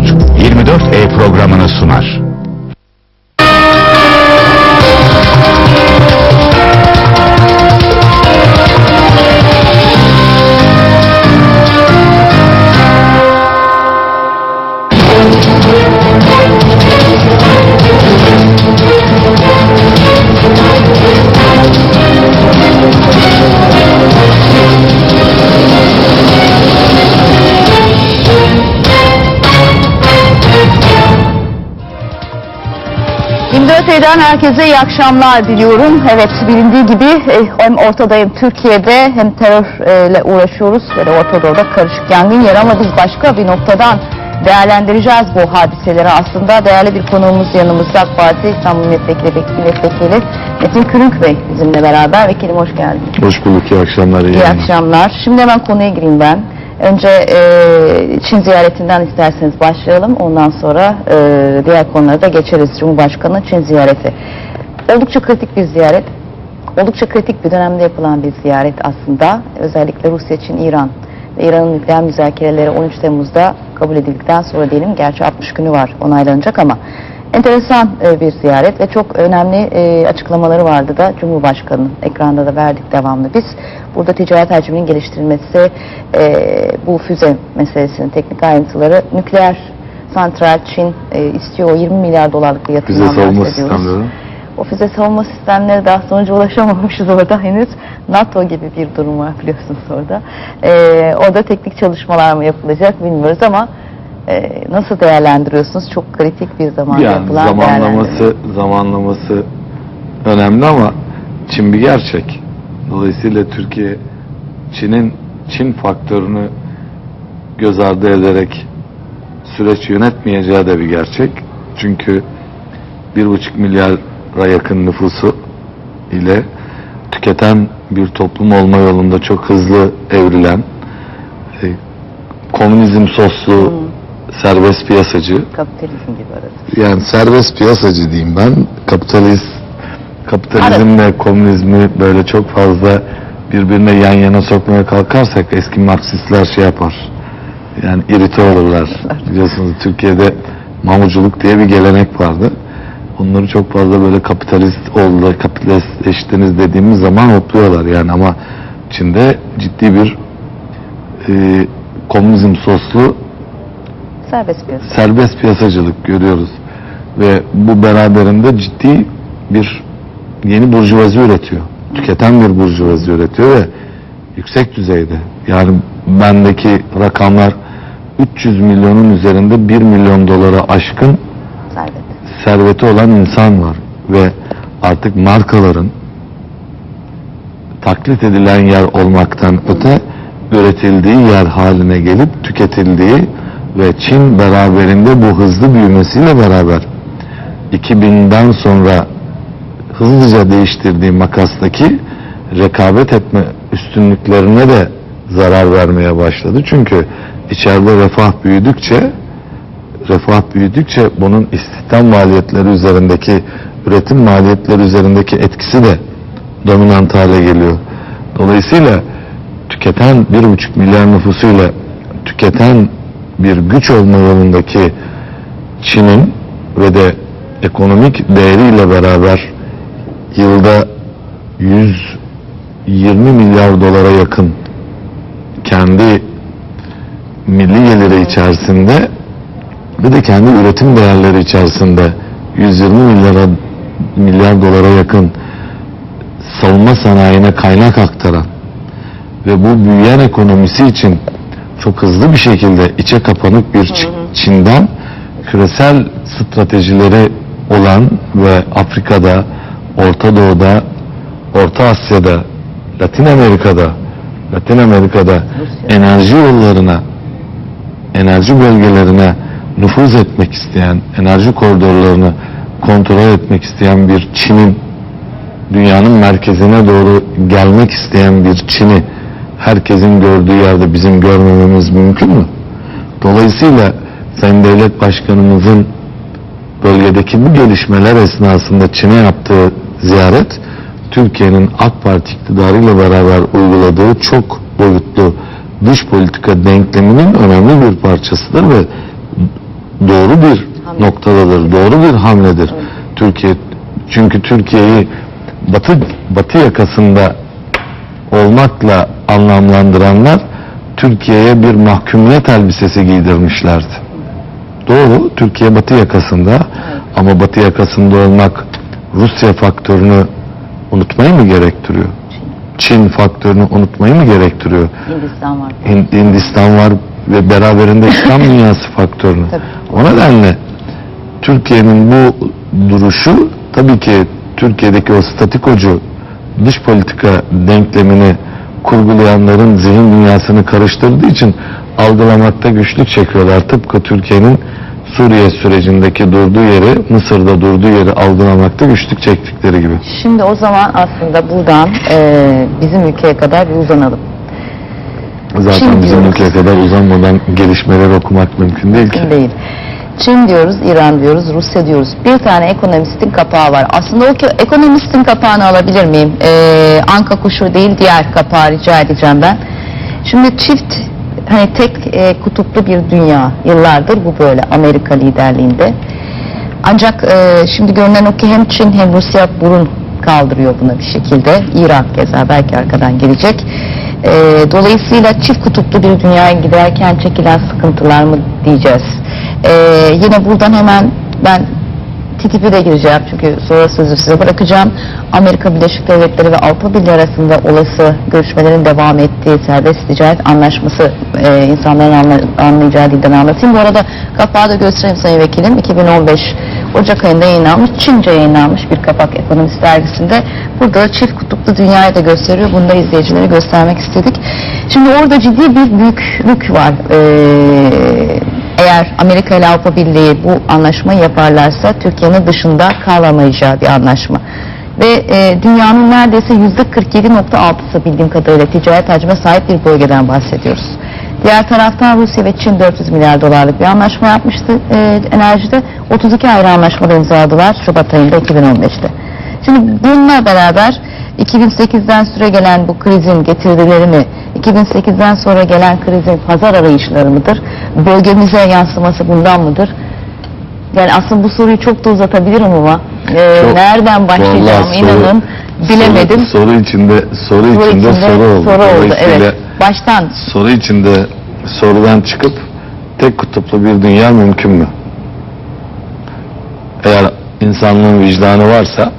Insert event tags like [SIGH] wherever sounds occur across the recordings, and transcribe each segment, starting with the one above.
Umut 24E programını Eden herkese iyi akşamlar diliyorum. Evet bilindiği gibi e, hem ortadayım Türkiye'de hem terörle uğraşıyoruz ve de Orta Doğu'da karışık yangın yer ama biz başka bir noktadan değerlendireceğiz bu hadiseleri. Aslında değerli bir konuğumuz yanımızda AK Parti İstanbul Milletvekili Vekili Milletvekili Metin Kürünk Bey bizimle beraber. Vekilim hoş geldiniz. Hoş bulduk, iyi akşamlar. İyi akşamlar. Şimdi hemen konuya gireyim ben. Önce e, Çin ziyaretinden isterseniz başlayalım. Ondan sonra e, diğer konulara da geçeriz. Cumhurbaşkanı Çin ziyareti. Oldukça kritik bir ziyaret. Oldukça kritik bir dönemde yapılan bir ziyaret aslında. Özellikle Rusya, Çin, İran İran'ın nükleer müzakereleri 13 Temmuz'da kabul edildikten sonra diyelim. Gerçi 60 günü var onaylanacak ama enteresan e, bir ziyaret ve çok önemli e, açıklamaları vardı da Cumhurbaşkanı'nın ekranda da verdik devamlı biz. Burada ticaret hacminin geliştirilmesi, e, bu füze meselesinin teknik ayrıntıları, nükleer santral Çin istiyor o 20 milyar dolarlık bir yatırımdan bahsediyoruz. O füze savunma sistemleri daha sonuca ulaşamamışız orada henüz. NATO gibi bir durum var biliyorsunuz orada. Ee, orada teknik çalışmalar mı yapılacak bilmiyoruz ama e, nasıl değerlendiriyorsunuz? Çok kritik bir zamanda Yani yapılan zamanlaması zamanlaması önemli ama Çin bir gerçek. Dolayısıyla Türkiye Çin'in Çin faktörünü göz ardı ederek süreç yönetmeyeceği de bir gerçek. Çünkü bir buçuk milyara yakın nüfusu ile tüketen bir toplum olma yolunda çok hızlı evrilen e, komünizm soslu serbest piyasacı Kapitalizm gibi arası. yani serbest piyasacı diyeyim ben. Kapitalist kapitalizmle komünizmi böyle çok fazla birbirine yan yana sokmaya kalkarsak eski Marksistler şey yapar. Yani irite olurlar. Biliyorsunuz Türkiye'de mamuculuk diye bir gelenek vardı. Onları çok fazla böyle kapitalist oldu, kapitalistleştiniz dediğimiz zaman hopluyorlar yani ama Çin'de ciddi bir e, komünizm soslu Serbest piyasa. serbest piyasacılık görüyoruz. Ve bu beraberinde ciddi bir yeni burjuvazi üretiyor. Tüketen bir burjuvazi üretiyor ve yüksek düzeyde. Yani bendeki rakamlar 300 milyonun üzerinde 1 milyon dolara aşkın Servet. serveti olan insan var. Ve artık markaların taklit edilen yer olmaktan öte üretildiği yer haline gelip tüketildiği ve Çin beraberinde bu hızlı büyümesiyle beraber 2000'den sonra hızlıca değiştirdiği makastaki rekabet etme üstünlüklerine de zarar vermeye başladı. Çünkü içeride refah büyüdükçe refah büyüdükçe bunun istihdam maliyetleri üzerindeki üretim maliyetleri üzerindeki etkisi de dominant hale geliyor. Dolayısıyla tüketen bir buçuk milyar nüfusuyla tüketen bir güç olma yolundaki Çin'in ve de ekonomik değeriyle beraber yılda 120 milyar dolara yakın kendi milli geliri içerisinde bir de kendi üretim değerleri içerisinde 120 milyara milyar dolara yakın savunma sanayine kaynak aktaran ve bu büyüyen ekonomisi için çok hızlı bir şekilde içe kapanık bir Çin'den küresel stratejileri olan ve Afrika'da, Orta Doğu'da, Orta Asya'da, Latin Amerika'da, Latin Amerika'da enerji yollarına, enerji bölgelerine nüfuz etmek isteyen, enerji koridorlarını kontrol etmek isteyen bir Çin'in dünyanın merkezine doğru gelmek isteyen bir Çin'i herkesin gördüğü yerde bizim görmememiz mümkün mü? Dolayısıyla Sayın Devlet Başkanımızın bölgedeki bu gelişmeler esnasında Çin'e yaptığı ziyaret Türkiye'nin AK Parti iktidarıyla beraber uyguladığı çok boyutlu dış politika denkleminin önemli bir parçasıdır ve doğru bir Hamle. noktadadır, doğru bir hamledir. Türkiye çünkü Türkiye'yi Batı Batı yakasında olmakla anlamlandıranlar Türkiye'ye bir mahkumiyet elbisesi giydirmişlerdi. Doğru, Türkiye Batı yakasında ama Batı yakasında olmak Rusya faktörünü unutmayı mı gerektiriyor? Çin faktörünü unutmayı mı gerektiriyor? Hindistan var. Hin- Hindistan var ve beraberinde İslam [LAUGHS] dünyası faktörünü. Tabii. O nedenle Türkiye'nin bu duruşu tabii ki Türkiye'deki o statikocu dış politika denklemini kurgulayanların zihin dünyasını karıştırdığı için algılamakta güçlük çekiyorlar. Tıpkı Türkiye'nin Suriye sürecindeki durduğu yeri, Mısır'da durduğu yeri algılamakta güçlük çektikleri gibi. Şimdi o zaman aslında buradan e, bizim ülkeye kadar bir uzanalım. Zaten Çin bizim diyoruz. ülkeye kadar uzanmadan gelişmeleri okumak mümkün değil ki. Değil. Çin diyoruz, İran diyoruz, Rusya diyoruz. Bir tane ekonomistin kapağı var. Aslında o ekonomistin kapağını alabilir miyim? Ee, anka kuşu değil diğer kapağı rica edeceğim ben. Şimdi çift hani tek e, kutuplu bir dünya. Yıllardır bu böyle Amerika liderliğinde. Ancak e, şimdi görünen o ki hem Çin hem Rusya burun kaldırıyor buna bir şekilde. İran keza belki arkadan gelecek. E, dolayısıyla çift kutuplu bir dünyaya giderken çekilen sıkıntılar mı diyeceğiz. E, yine buradan hemen ben TTIP'e de gireceğim çünkü sonra sözü size bırakacağım. Amerika Birleşik Devletleri ve Avrupa Birliği arasında olası görüşmelerin devam ettiği serbest ticaret anlaşması e, insanların anla- anlayacağı dilden anlatayım. Bu arada kapağı da göstereyim Sayın Vekilim. 2015 Ocak ayında yayınlanmış, Çince yayınlanmış bir kapak ekonomist dergisinde. Burada da çift kutuplu dünyayı da gösteriyor. Bunu da izleyicilere göstermek istedik. Şimdi orada ciddi bir büyüklük var. Ee, eğer Amerika ile Avrupa Birliği bu anlaşmayı yaparlarsa Türkiye'nin dışında kalamayacağı bir anlaşma. Ve e, dünyanın neredeyse yüzde 47.6'sı bildiğim kadarıyla ticaret hacmine sahip bir bölgeden bahsediyoruz. Diğer taraftan Rusya ve Çin 400 milyar dolarlık bir anlaşma yapmıştı e, enerjide. 32 ayrı anlaşmada imzaladılar Şubat ayında 2015'te. Şimdi bununla beraber 2008'den süre gelen bu krizin getirileri mi, 2008'den sonra gelen krizin pazar arayışları mıdır, bölgemize yansıması bundan mıdır? Yani aslında bu soruyu çok da uzatabilirim ama e, Çok- nereden başlayacağım soru- inanın bilemedim. Soru, soru içinde soru, Soru içinde, soru oldu. soru oldu, evet. Baştan soru içinde sorudan çıkıp tek kutuplu bir dünya mümkün mü? Eğer insanlığın vicdanı varsa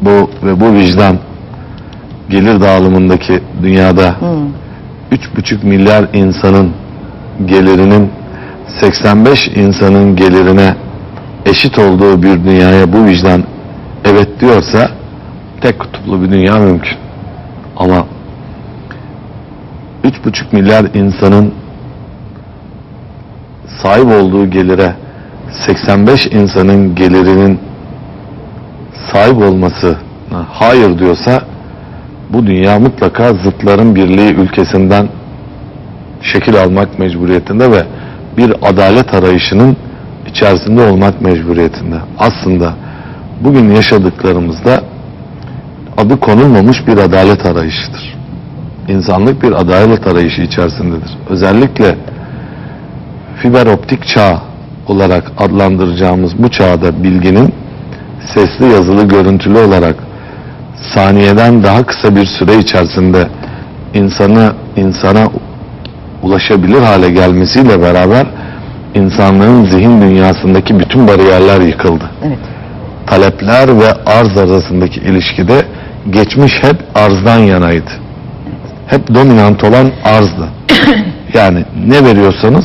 bu ve bu vicdan gelir dağılımındaki dünyada üç buçuk milyar insanın gelirinin 85 insanın gelirine eşit olduğu bir dünyaya bu vicdan evet diyorsa tek kutuplu bir dünya mümkün. Ama üç buçuk milyar insanın sahip olduğu gelire 85 insanın gelirinin sahip olması hayır diyorsa bu dünya mutlaka zıtların birliği ülkesinden şekil almak mecburiyetinde ve bir adalet arayışının içerisinde olmak mecburiyetinde. Aslında bugün yaşadıklarımızda adı konulmamış bir adalet arayışıdır. İnsanlık bir adalet arayışı içerisindedir. Özellikle fiber optik çağ olarak adlandıracağımız bu çağda bilginin sesli yazılı görüntülü olarak saniyeden daha kısa bir süre içerisinde insanı insana ulaşabilir hale gelmesiyle beraber insanlığın zihin dünyasındaki bütün bariyerler yıkıldı. evet Talepler ve arz arasındaki ilişkide geçmiş hep arzdan yanaydı. Hep dominant olan arzdı. [COUGHS] Yani ne veriyorsanız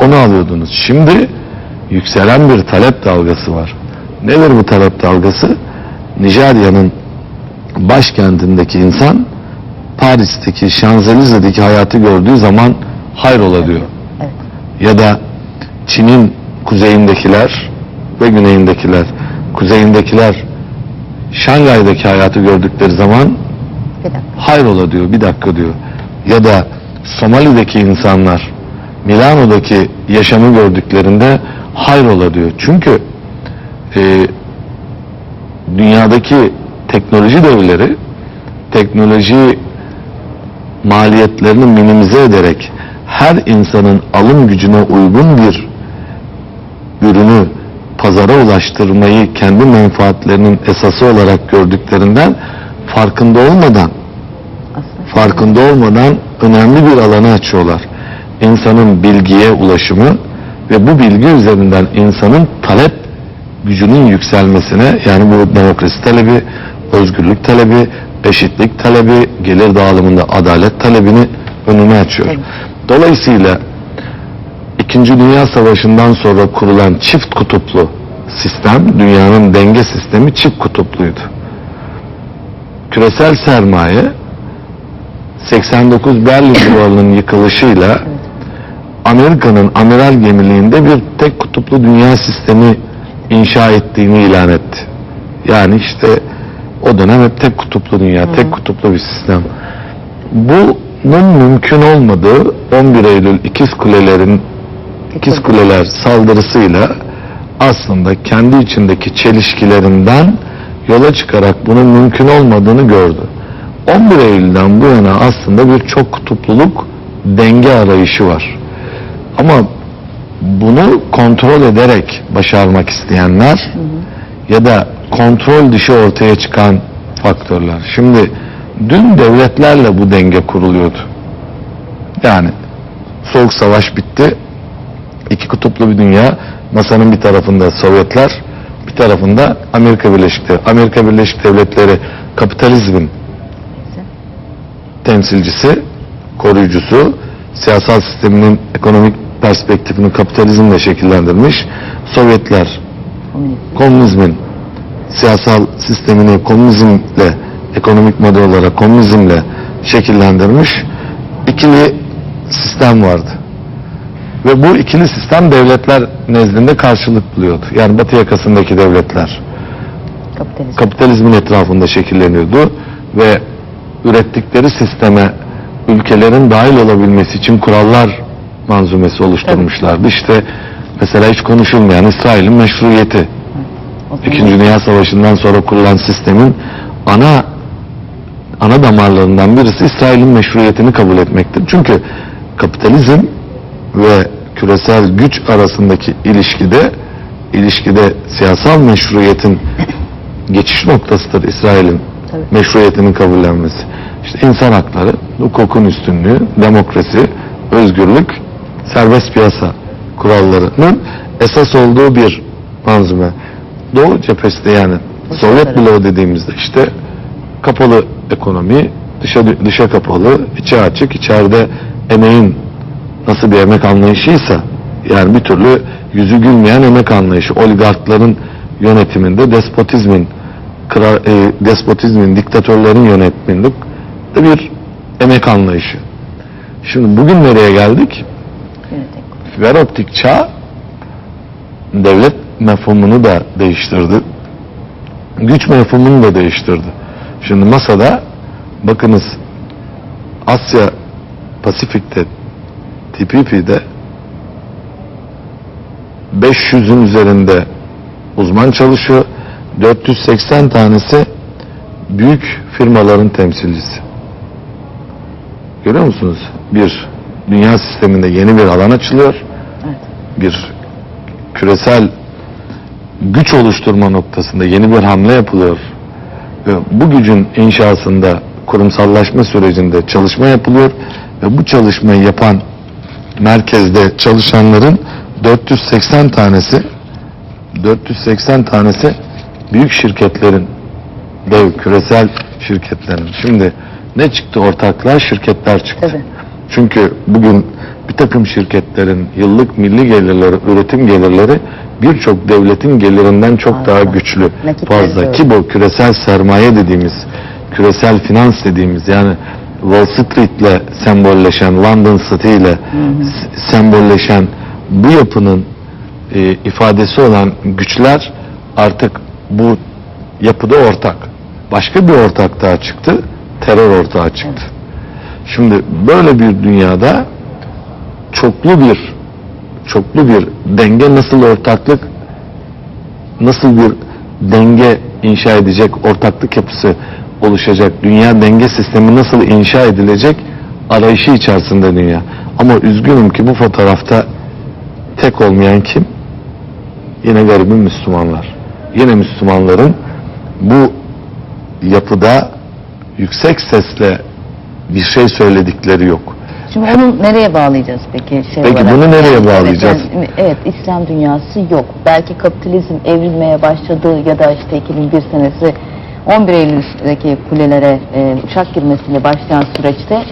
onu alıyordunuz. Şimdi yükselen bir talep dalgası var. Nedir bu talep dalgası? Nijerya'nın başkentindeki insan Paris'teki Şanzelize'deki hayatı gördüğü zaman hayrola diyor. evet Ya da Çin'in kuzeyindekiler ve güneyindekiler. Kuzeyindekiler Şangay'daki hayatı gördükleri zaman hayrola diyor bir dakika diyor. Ya da Somali'deki insanlar Milano'daki yaşamı gördüklerinde hayrola diyor. Çünkü e, dünyadaki teknoloji devleri teknoloji maliyetlerini minimize ederek her insanın alım gücüne uygun bir ürünü pazara ulaştırmayı kendi menfaatlerinin esası olarak gördüklerinden farkında olmadan Aslında farkında olmadan önemli bir alanı açıyorlar. İnsanın bilgiye ulaşımı ve bu bilgi üzerinden insanın talep gücünün yükselmesine yani bu demokrasi talebi, özgürlük talebi, eşitlik talebi, gelir dağılımında adalet talebini önüne açıyor. Evet. Dolayısıyla İkinci Dünya Savaşı'ndan sonra kurulan çift kutuplu sistem, dünyanın denge sistemi çift kutupluydu. Küresel sermaye 89 Berlin [COUGHS] Duvarı'nın yıkılışıyla Amerika'nın amiral gemiliğinde bir tek kutuplu dünya sistemi inşa ettiğini ilan etti. Yani işte o dönem hep tek kutuplu dünya, tek kutuplu bir sistem. Bunun mümkün olmadığı 11 Eylül İkiz Kulelerin İkiz Kuleler saldırısıyla aslında kendi içindeki çelişkilerinden yola çıkarak bunun mümkün olmadığını gördü. 11 Eylül'den bu yana aslında bir çok kutupluluk denge arayışı var. Ama bunu kontrol ederek başarmak isteyenler ya da kontrol dışı ortaya çıkan faktörler. Şimdi dün devletlerle bu denge kuruluyordu. Yani Soğuk Savaş bitti. İki kutuplu bir dünya. Masanın bir tarafında Sovyetler, bir tarafında Amerika Birleşik Devletleri. Amerika Birleşik Devletleri kapitalizmin temsilcisi, koruyucusu, siyasal sisteminin ekonomik perspektifini kapitalizmle şekillendirmiş. Sovyetler komünizmin siyasal sistemini komünizmle, ekonomik model olarak komünizmle şekillendirmiş ikili sistem vardı. Ve bu ikili sistem devletler nezdinde karşılık buluyordu. Yani batı yakasındaki devletler Kapitalizm. kapitalizmin etrafında şekilleniyordu ve ürettikleri sisteme ülkelerin dahil olabilmesi için kurallar manzumesi oluşturmuşlardı. İşte mesela hiç konuşulmayan İsrail'in meşruiyeti. Zaman İkinci Dünya Savaşı'ndan sonra kurulan sistemin ana ana damarlarından birisi İsrail'in meşruiyetini kabul etmektir. Çünkü kapitalizm ve küresel güç arasındaki ilişkide ilişkide siyasal meşruiyetin geçiş noktasıdır İsrail'in Tabii. meşruiyetinin kabullenmesi. İşte insan hakları, hukukun üstünlüğü, demokrasi, özgürlük, serbest piyasa kurallarının esas olduğu bir manzume. Doğu cephesi de yani Bu Sovyet bloğu dediğimizde işte kapalı ekonomi, dışa, dışa kapalı, içe açık, içeride emeğin nasıl bir emek anlayışıysa yani bir türlü yüzü gülmeyen emek anlayışı oligarkların yönetiminde despotizmin kra, e, despotizmin diktatörlerin yönetiminde de bir emek anlayışı. Şimdi bugün nereye geldik? Fiber optik devlet mefhumunu da değiştirdi. Güç mefhumunu da değiştirdi. Şimdi masada bakınız Asya Pasifik'te TPP'de 500'ün üzerinde uzman çalışıyor. 480 tanesi büyük firmaların temsilcisi. Görüyor musunuz? Bir dünya sisteminde yeni bir alan açılıyor. Evet. Bir küresel güç oluşturma noktasında yeni bir hamle yapılıyor. Ve bu gücün inşasında kurumsallaşma sürecinde çalışma yapılıyor ve bu çalışmayı yapan merkezde çalışanların 480 tanesi 480 tanesi büyük şirketlerin dev küresel şirketlerin. Şimdi ne çıktı ortaklar? Şirketler çıktı. Tabii. Çünkü bugün bir takım şirketlerin yıllık milli gelirleri, üretim gelirleri birçok devletin gelirinden çok Fazla. daha güçlü. Nakitleri Fazla ki bu küresel sermaye dediğimiz, küresel finans dediğimiz yani Wall Street'le sembolleşen, London City ile s- sembolleşen bu yapının e, ifadesi olan güçler artık bu yapıda ortak. Başka bir ortak daha çıktı, terör ortağı çıktı. Şimdi böyle bir dünyada çoklu bir çoklu bir denge nasıl ortaklık nasıl bir denge inşa edecek ortaklık yapısı oluşacak dünya denge sistemi nasıl inşa edilecek arayışı içerisinde dünya ama üzgünüm ki bu fotoğrafta tek olmayan kim Yine garibim Müslümanlar. Yine Müslümanların bu yapıda yüksek sesle bir şey söyledikleri yok. Şimdi onu nereye bağlayacağız peki? Şey Peki olarak? bunu nereye Evet, bağlayacağız? yani, evet, İslam dünyası yok. Belki kapitalizm evrilmeye başladı ya da işte 2001 senesi 11 Eylül'deki kulelere e, uçak girmesiyle başlayan süreçte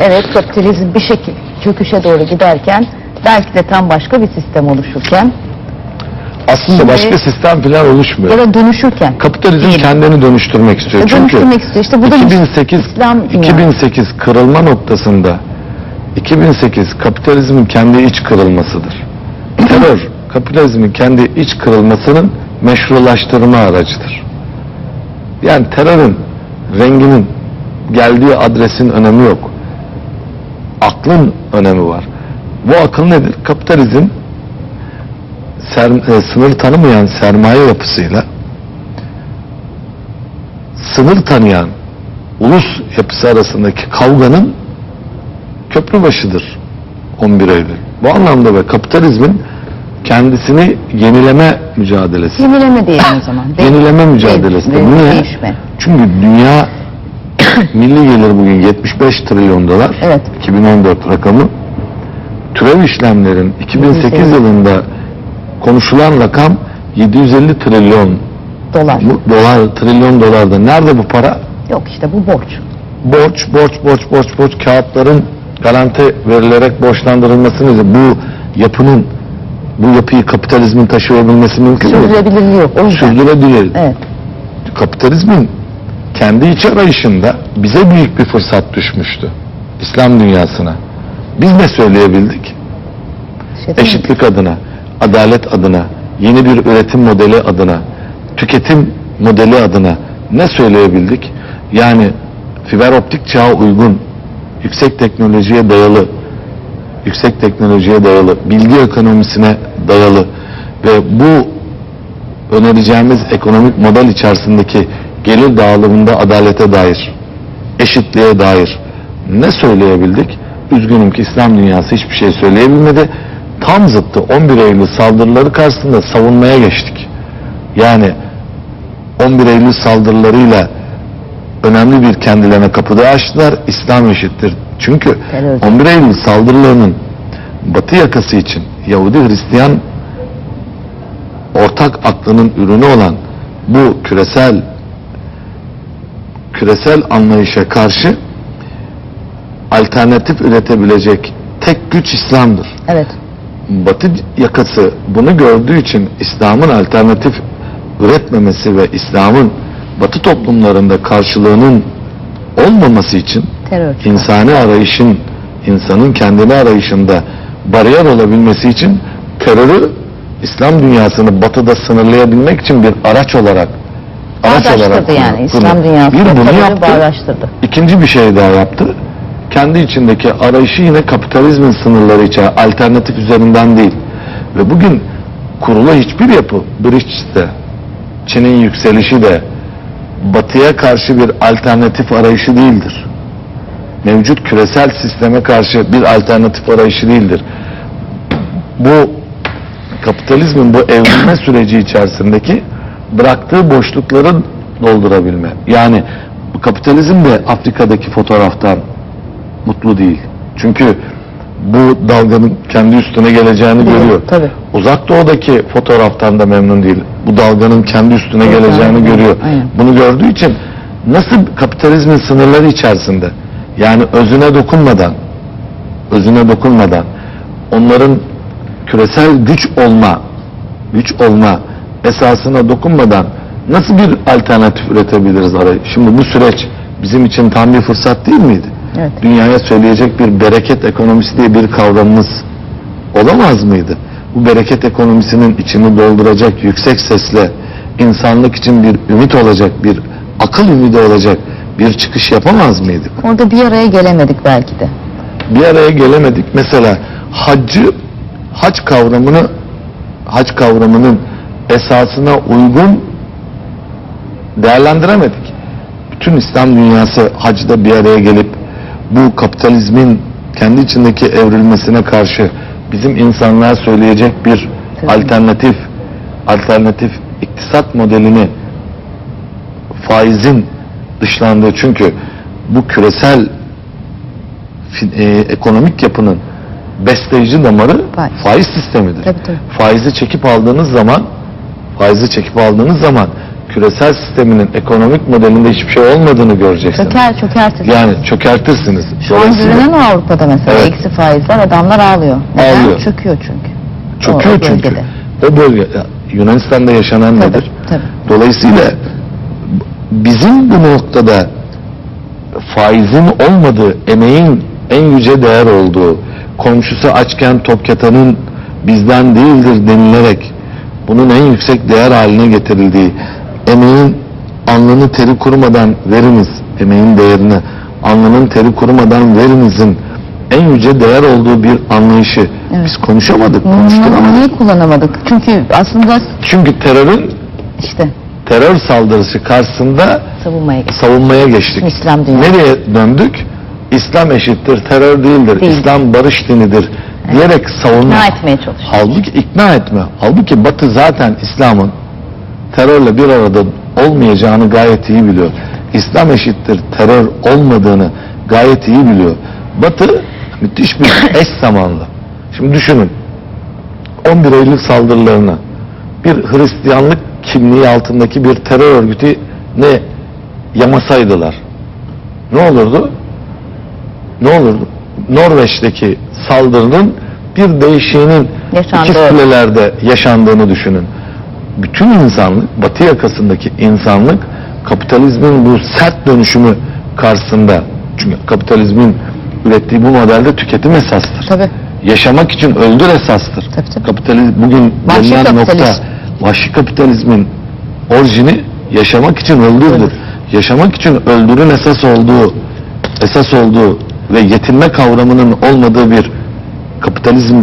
evet kapitalizm bir şekil çöküşe doğru giderken belki de tam başka bir sistem oluşurken Aslında Şimdi- başka sistem falan oluşmuyor. ya da dönüşürken Kapitalizm diyelim. kendini dönüştürmek istiyor. E, Çünkü dönüştürmek istiyor. İşte bu da 2008 İslam dünyası. 2008 kırılma noktasında 2008 kapitalizmin kendi iç kırılmasıdır. Terör kapitalizmin kendi iç kırılmasının meşrulaştırma aracıdır. Yani terörün renginin geldiği adresin önemi yok. Aklın önemi var. Bu akıl nedir? Kapitalizm ser- e, sınır tanımayan sermaye yapısıyla sınır tanıyan ulus yapısı arasındaki kavganın köprü başıdır 11 Eylül. Bu anlamda ve kapitalizmin kendisini yenileme mücadelesi. yenileme diyelim o zaman. Yenileme mücadelesi. de- Niye? Değişme. Çünkü dünya [COUGHS] milli gelir bugün 75 trilyon dolar. Evet. 2014 rakamı. Türev işlemlerin 2008 750. yılında konuşulan rakam 750 trilyon Dolar. bu dolar, trilyon dolarda. Nerede bu para? Yok işte bu borç. Borç, borç, borç, borç, borç kağıtların garanti verilerek borçlandırılması nedir? Bu yapının bu yapıyı kapitalizmin taşıyabilmesi mümkün mü? Sürdürülebilirliği yok. O yüzden. Sürdürülebilir. Evet. Kapitalizmin kendi iç arayışında bize büyük bir fırsat düşmüştü. İslam dünyasına. Biz ne söyleyebildik? Şey değil mi? Eşitlik adına, adalet adına, yeni bir üretim modeli adına, tüketim modeli adına ne söyleyebildik? Yani fiber optik çağa uygun, yüksek teknolojiye dayalı, yüksek teknolojiye dayalı, bilgi ekonomisine dayalı ve bu önereceğimiz ekonomik model içerisindeki gelir dağılımında adalete dair, eşitliğe dair ne söyleyebildik? Üzgünüm ki İslam dünyası hiçbir şey söyleyebilmedi. Tam zıttı 11 Eylül saldırıları karşısında savunmaya geçtik. Yani 11 Eylül saldırılarıyla önemli bir kendilerine kapıda açtılar. İslam eşittir. Çünkü Terörist. 11 Eylül saldırılarının Batı yakası için Yahudi Hristiyan ortak aklının ürünü olan bu küresel küresel anlayışa karşı alternatif üretebilecek tek güç İslam'dır. Evet. Batı yakası bunu gördüğü için İslam'ın alternatif üretmemesi ve İslam'ın Batı toplumlarında karşılığının olmaması için Terör. insani arayışın, insanın kendini arayışında bariyer olabilmesi için terörü İslam dünyasını batıda sınırlayabilmek için bir araç olarak araç olarak yani. kullandı. İslam dünyası bir bunu yaptı. bağdaştırdı. İkinci bir şey daha yaptı. Kendi içindeki arayışı yine kapitalizmin sınırları içe alternatif üzerinden değil. Ve bugün kurulu hiçbir yapı, BRICS'te, Çin'in yükselişi de batıya karşı bir alternatif arayışı değildir. Mevcut küresel sisteme karşı bir alternatif arayışı değildir. Bu kapitalizmin bu evrilme süreci içerisindeki bıraktığı boşlukları doldurabilme. Yani kapitalizm de Afrika'daki fotoğraftan mutlu değil. Çünkü bu dalganın kendi üstüne geleceğini Biliyor, görüyor. tabii. Uzak doğudaki fotoğraftan da memnun değil. Bu dalganın kendi üstüne Evet, geleceğini aynen, görüyor. aynen. Bunu gördüğü için nasıl kapitalizmin sınırları içerisinde yani özüne dokunmadan özüne dokunmadan onların küresel güç olma güç olma esasına dokunmadan nasıl bir alternatif üretebiliriz arayı? Şimdi bu süreç bizim için tam bir fırsat değil miydi? Evet. Dünyaya söyleyecek bir bereket ekonomisi diye bir kavramımız olamaz mıydı? Bu bereket ekonomisinin içini dolduracak yüksek sesle insanlık için bir ümit olacak, bir akıl ümidi olacak bir çıkış yapamaz mıydık? Orada bir araya gelemedik belki de. bir araya gelemedik. Mesela haccı, hac kavramını, hac kavramının esasına uygun değerlendiremedik. Bütün İslam dünyası hacda bir araya gelip bu kapitalizmin kendi içindeki evrilmesine karşı bizim insanlığa söyleyecek bir Tabii. alternatif alternatif iktisat modelini faizin dışlandığı çünkü bu küresel e, ekonomik yapının besleyici damarı Faiz. faiz sistemidir. Tabii, tabii. Faizi çekip aldığınız zaman faizi çekip aldığınız zaman küresel sisteminin ekonomik modelinde hiçbir şey olmadığını göreceksiniz. Çöker çökertir. Yani çökertirsiniz. Şu an görünen o Avrupa'da mesela Evet. eksi faizler adamlar ağlıyor. Neden? Ağlıyor. Çöküyor çünkü. çöküyor O- o çünkü. bölgede. O bölge Yunanistan'da yaşanan Tabii, nedir? tabii. Dolayısıyla bizim bu noktada faizin olmadığı, emeğin en yüce değer olduğu, komşusu açken Topkatan'ın bizden değildir denilerek bunun en yüksek değer haline getirildiği, emeğin alnını teri kurumadan veriniz, emeğin değerini alnının teri kurumadan verinizin en yüce değer olduğu bir anlayışı Evet. biz konuşamadık, konuşturamadık. niye kullanamadık? Çünkü aslında Çünkü terörün işte terör saldırısı karşısında savunmaya geçtik. savunmaya geçtik. İslam dünyası. Nereye döndük? İslam eşittir, terör değildir, Değil. İslam barış dinidir diyerek savunma. İkna etmeye çalışıyoruz. Halbuki ikna etme. Halbuki Batı zaten İslam'ın terörle bir arada olmayacağını gayet iyi biliyor. İslam eşittir terör olmadığını gayet iyi biliyor. Batı müthiş bir [COUGHS] eş zamanlı. Şimdi düşünün. 11 Eylül saldırılarını bir Hristiyanlık kimliği altındaki bir terör örgütü ne yamasaydılar ne olurdu? Ne olurdu? Norveç'teki saldırının bir değişiğinin Yaşandığı. iki kulelerde yaşandığını düşünün. Bütün insanlık, batı yakasındaki insanlık kapitalizmin bu sert dönüşümü karşısında çünkü kapitalizmin ürettiği bu modelde tüketim esastır. Tabii. Yaşamak için öldür esastır. Tabii, tabii. Kapitalizm bugün Vahşi gelinen nokta kapitalizm. vahşi kapitalizmin orijini yaşamak için öldürdür. Yaşamak için öldürün esas olduğu esas olduğu ve yetinme kavramının olmadığı bir kapitalizm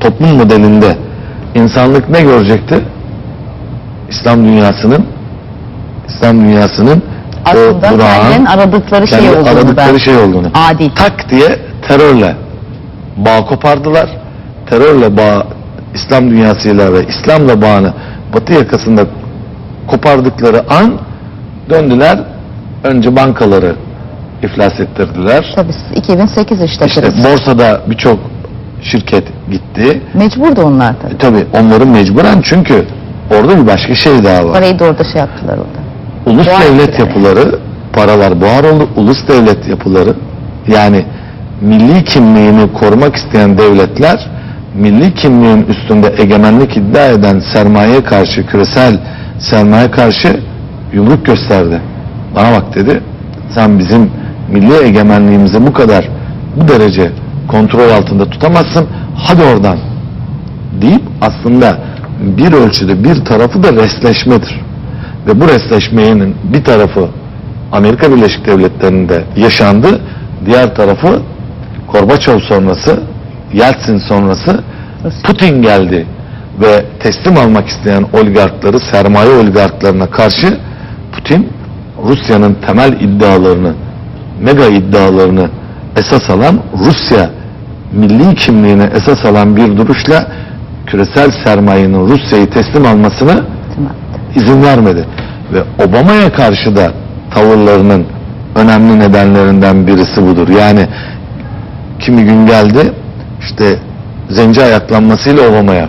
toplum modelinde insanlık ne görecekti? İslam dünyasının İslam dünyasının Aslında o kendilerinin aradıkları şey olduğunu aradıkları ben. şey olduğunu Adil. tak diye terörle bağ kopardılar. Terörle bağ İslam dünyasıyla ve İslam'la bağını Batı yakasında kopardıkları an döndüler. Önce bankaları iflas ettirdiler. Tabii 2008 işte, İşte kriz. borsada birçok şirket gitti. Mecburdu onlar tabii. E, tabii onların mecburen çünkü orada bir başka şey daha var. Parayı da orada şey yaptılar orada. Ulus Buhar devlet yapıları, paralar buhar oldu. Ulus devlet yapıları yani milli kimliğini korumak isteyen devletler milli kimliğin üstünde egemenlik iddia eden sermaye karşı, küresel sermaye karşı yumruk gösterdi. Bana bak dedi, sen bizim milli egemenliğimizi bu kadar, bu derece kontrol altında tutamazsın, hadi oradan deyip aslında bir ölçüde bir tarafı da resleşmedir. Ve bu resleşmenin bir tarafı Amerika Birleşik Devletleri'nde yaşandı, diğer tarafı Gorbaçov sonrası, Yeltsin sonrası Putin geldi ve teslim almak isteyen oligarkları, sermaye oligarklarına karşı Putin Rusya'nın temel iddialarını, mega iddialarını esas alan Rusya milli kimliğine esas alan bir duruşla küresel sermayenin Rusya'yı teslim almasını Tamam. izin vermedi. Ve Obama'ya karşı da tavırlarının önemli nedenlerinden birisi budur. Yani kimi gün geldi işte zenci ayaklanmasıyla Obama'ya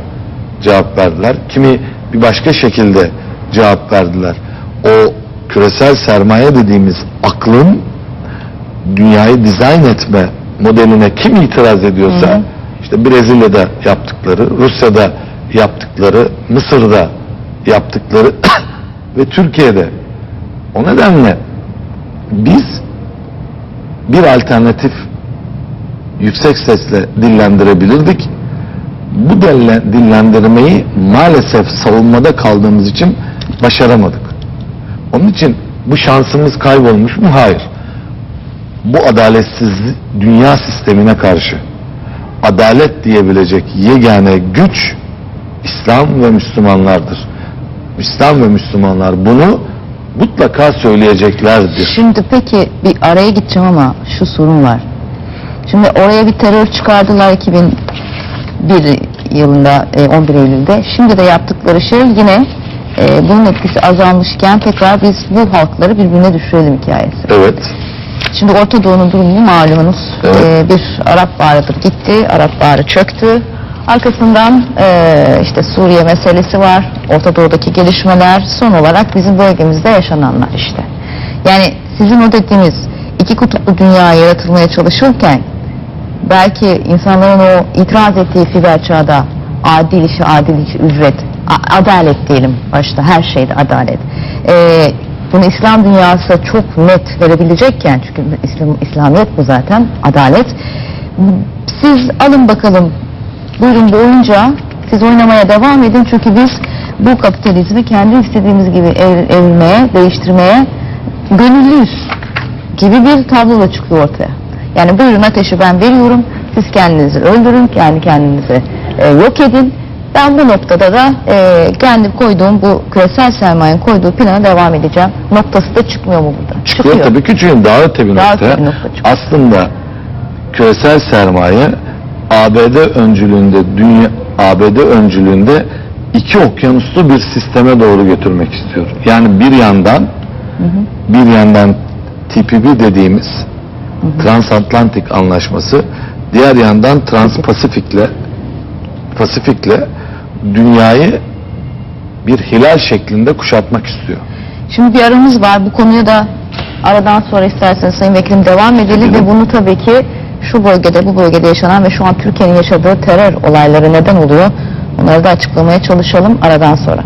cevap verdiler. Kimi bir başka şekilde cevap verdiler. O küresel sermaye dediğimiz aklın dünyayı dizayn etme modeline kim itiraz ediyorsa Hı hı. İşte Brezilya'da yaptıkları, Rusya'da yaptıkları, Mısır'da yaptıkları [COUGHS] ve Türkiye'de. O nedenle biz bir alternatif yüksek sesle dillendirebilirdik. Bu dille- dillendirmeyi maalesef savunmada kaldığımız için başaramadık. Onun için bu şansımız kaybolmuş mu? Hayır. Bu adaletsiz dünya sistemine karşı adalet diyebilecek yegane güç İslam ve Müslümanlardır. İslam ve Müslümanlar bunu mutlaka söyleyeceklerdir. Şimdi peki bir araya gideceğim ama şu sorun var. Şimdi oraya bir terör çıkardılar 2001 yılında e, 11 Eylül'de. Şimdi de yaptıkları şey yine e, bunun etkisi azalmışken tekrar biz bu halkları birbirine düşürelim hikayesi. Evet. Şimdi Orta Doğu'nun durumunu malumunuz. Evet. Ee, bir Arap Baharı'dır gitti, Arap Baharı çöktü. Arkasından ee, işte Suriye meselesi var, Orta Doğu'daki gelişmeler, son olarak bizim bölgemizde yaşananlar işte. Yani sizin o dediğiniz iki kutuplu dünya yaratılmaya çalışırken belki insanların o itiraz ettiği fiber çağda adil işi, adil işi, ücret, adalet diyelim başta her şeyde adalet. Ee, bunu İslam dünyası çok net verebilecekken çünkü İslam, İslamiyet bu zaten adalet. Siz alın bakalım buyurun bu oyuncağı siz oynamaya devam edin çünkü biz bu kapitalizmi kendi istediğimiz gibi ev- evirmeye, değiştirmeye gönüllüyüz gibi bir tablo çıkıyor ortaya. Yani buyurun ateşi ben veriyorum, siz kendinizi öldürün, kendi kendinizi e, yok edin. Ben bu noktada da e, kendi koyduğum bu küresel sermayenin koyduğu plana devam edeceğim. Noktası da çıkmıyor mu burada? Çıkıyor tabii ki çünkü daha öte bir Daha nokta. öte bir nokta çıkıyor. Aslında küresel sermaye ABD öncülüğünde dünya ABD öncülüğünde iki okyanuslu bir sisteme doğru götürmek istiyor. Yani bir yandan bir yandan TPP dediğimiz Transatlantik Anlaşması diğer yandan Transpasifikle Pasifikle dünyayı bir hilal şeklinde kuşatmak istiyor. Şimdi bir aramız var. Bu konuya da aradan sonra isterseniz Sayın Vekilim devam edelim ve bunu tabii ki şu bölgede, bu bölgede yaşanan ve şu an Türkiye'nin yaşadığı terör olayları neden oluyor? Bunları da açıklamaya çalışalım aradan sonra.